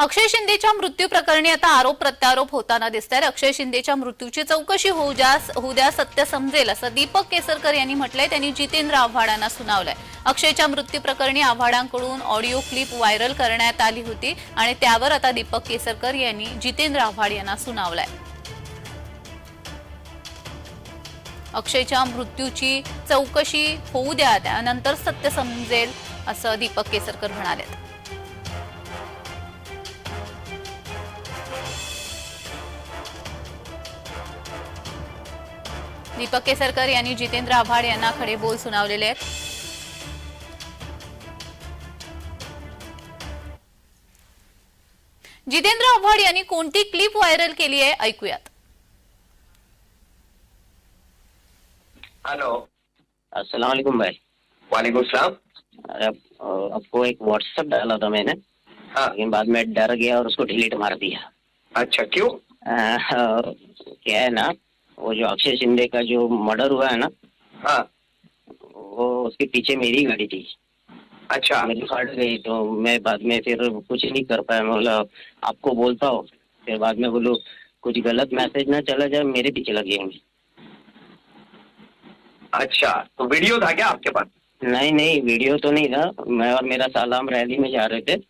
अक्षय शिंदेच्या मृत्यू प्रकरणी आता आरोप प्रत्यारोप होताना दिसत आहे अक्षय शिंदेच्या मृत्यूची चौकशी होऊ द्या होऊ द्या सत्य समजेल असं दीपक केसरकर यांनी म्हटलंय. त्यांनी जितेंद्र आव्हाडांना सुनावलंय. अक्षयच्या मृत्यू प्रकरणी आव्हाडांकडून ऑडिओ क्लिप व्हायरल करण्यात आली होती आणि त्यावर आता दीपक केसरकर यांनी जितेंद्र आव्हाड यांना सुनावलाय. अक्षयच्या मृत्यूची चौकशी होऊ द्या त्यानंतर सत्य समजेल असं दीपक केसरकर म्हणाले दीपक केसरकर यांनी जितेंद्र आव्हाड यांना खडे बोल सुनावलेले आहेत. जितेंद्र आव्हाड यांनी कोणती क्लिप व्हायरल केली आहे? ऐकूयात. हेलो. अस्सलाम वालेकुम भाई. वालेकुम सलाम. अरे आप- आपको एक व्हाट्सएप डाला था मैंने. हाँ. लेकिन बाद में डर गया और उसको डिलीट मार दिया. अच्छा क्यों? अ, क्या है ना वो जो अक्षय शिंदे का जो मर्डर हुआ है ना हाँ। वो उसके पीछे मेरी गाड़ी थी। अच्छा। मेरी फट गई तो मैं बाद में फिर कुछ नहीं कर पाया। मैं बोला आपको बोलता हूँ। फिर बाद में बोलो कुछ गलत मैसेज ना चला जाए मेरे पीछे लगे होंगे। अच्छा तो वीडियो था क्या आपके पास? नहीं नहीं वीडियो तो नहीं था। मैं और मेरा सालाम रैली में जा रहे थे।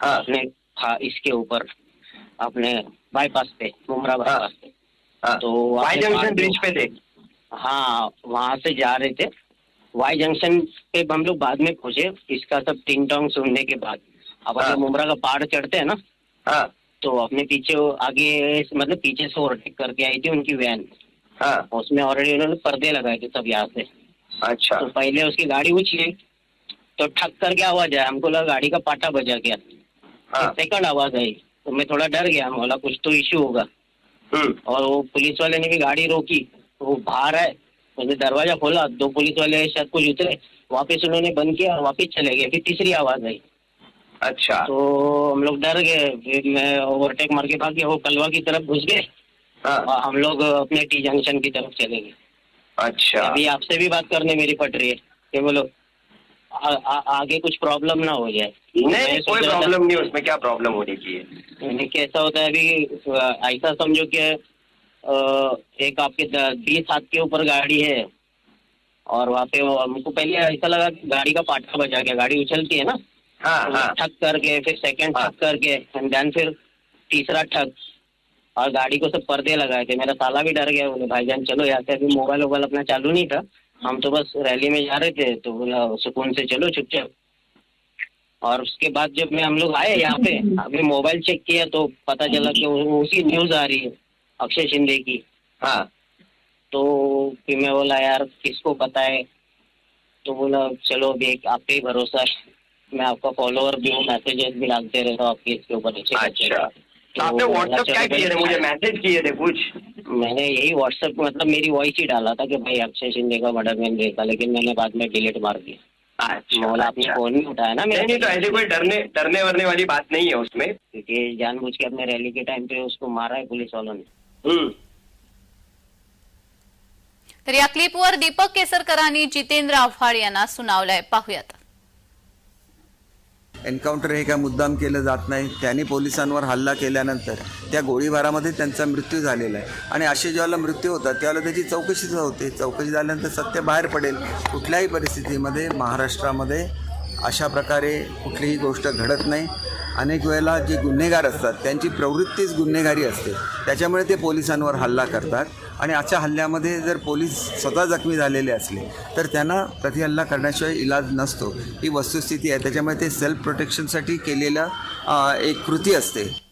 हाँ। अपने इसके ऊपर अपने बाईपास पे मुमरा बाईपास पे। हाँ तो वाई जंक्शन ब्रिज पे थे? हाँ वहाँ से जा रहे थे। वाई जंक्शन पे हम लोग बाद में पहुँचे। इसका सब टिंग टोंग सुनने के बाद। अब हाँ। अपने मुमरा का पहाड़ चढ़ते हैं ना हाँ। तो अपने पीछे आगे मतलब पीछे से ओवरटेक करके आई थी उनकी वैन हाँ। उसमें ऑलरेडी उन्होंने पर्दे लगाए थे सब यहाँ से। अच्छा। तो पहले उसकी गाड़ी उछली तो ठक करके आवाज़ आया। हमको लगा गाड़ी का पाटा बजा गया। हाँ। सेकंड आवाज़ आई। तो मैं थोड़ा डर गया। बोला कुछ तो इश्यू होगा। और वो पुलिस वाले ने भी गाड़ी रोकी तो वो बाहर आए उसने दरवाज़ा खोला। दो पुलिस वाले शायद कुछ उतरे वापस उन्होंने बंद किया और वापस चले गए। फिर तीसरी आवाज़ आई। अच्छा। तो हम लोग डर गए। फिर मैं ओवरटेक मार के भाग गया वो कलवा की तरफ़ घुस गए। हाँ। और हम लोग अपने टी जंक्शन की तरफ़ चले गए। अच्छा। अभी आपसे भी बात करने मेरी पट रही है। कि बोलो। आ, आ, आगे कुछ प्रॉब्लम ना हो जाए। नहीं कोई प्रॉब्लम नहीं उसमें क्या प्रॉब्लम होनी चाहिए? यानी कैसा होता है अभी ऐसा समझो कि एक आपके बीस हाथ के ऊपर गाड़ी है और वहाँ पे वो हमको पहले ऐसा लगा कि गाड़ी का पाटा बजा गया गाड़ी उछलती है ना? हाँ तो हाँ। ठक करके फिर सेकंड हाँ। ठक करके एंड देन फिर तीसरा ठक और गाड़ी को सब पर्दे लगाए थे। मेरा साला भी डर गया बोले भाईजान चलो यहाँ से अभी मोबाइल वोबाइल अपना चालू नहीं था हम तो बस रैली में जा रहे थे तो बोला सुकून से चलो चुपचाप. और उसके बाद जब मैं हम लोग आए यहाँ पे अभी मोबाइल चेक किया तो पता चला कि उसी न्यूज़ आ रही है अक्षय शिंदे की। हाँ तो फिर मैं बोला यार किसको पता है? तो बोला चलो अभी एक आप पे ही भरोसा है। मैं आपका फॉलोअर भी हूँ मैसेजेस भी डालते रहता हूँ आपके इसके ऊपर अच्छा तो तो आपने व्हाट्सएप क्या किए थे मुझे मैसेज किए थे कुछ? मैंने यही व्हाट्सएप मतलब मेरी वॉइस ही डाला था कि भाई अक्षय शिंदे का मर्डर मैंने देखा लेकिन मैंने बाद में डिलीट मार दिया। अच्छा आपने अच्छा। फ़ोन नहीं उठाया ना मेरा नहीं तो ऐसे कोई डरने डरने वरने वाली बात नहीं है उसमें। क्योंकि जानबूझ के अपने रैली के टाइम पे उसको मारा है पुलिस वालों ने। हम्म। तर या क्लिपवर दीपक केसरकरांनी जितेंद्र आव्हाड यांना सुनावलंय पाहूयात। एन्काउंटर हे काय मुद्दाम केलं जात नाही. त्यांनी पोलिसांवर हल्ला केल्यानंतर त्या गोळीबारामध्ये त्यांचा मृत्यू झालेला आहे. आणि असे ज्यावेळेला मृत्यू होतात त्यावेळेला त्याची चौकशी होते. चौकशी झाल्यानंतर सत्य बाहेर पडेल. कुठल्याही परिस्थितीमध्ये महाराष्ट्रामध्ये अशा प्रकारे कुठलीही गोष्ट घडत नाही. अनेक वेळेला जे गुन्हेगार असतात त्यांची प्रवृत्तीच गुन्हेगारी असते. त्याच्यामुळे ते पोलिसांवर हल्ला करतात. आणि अशा हल्ल्यामध्ये जर पोलीस स्वतः जखमी झालेले असले तर त्यांना प्रतिहल्ला करण्याशिवाय इलाज नसतो. ही वस्तुस्थिती आहे. त्याच्यामुळे ते सेल्फ प्रोटेक्शनसाठी केलेलं एक कृती असते.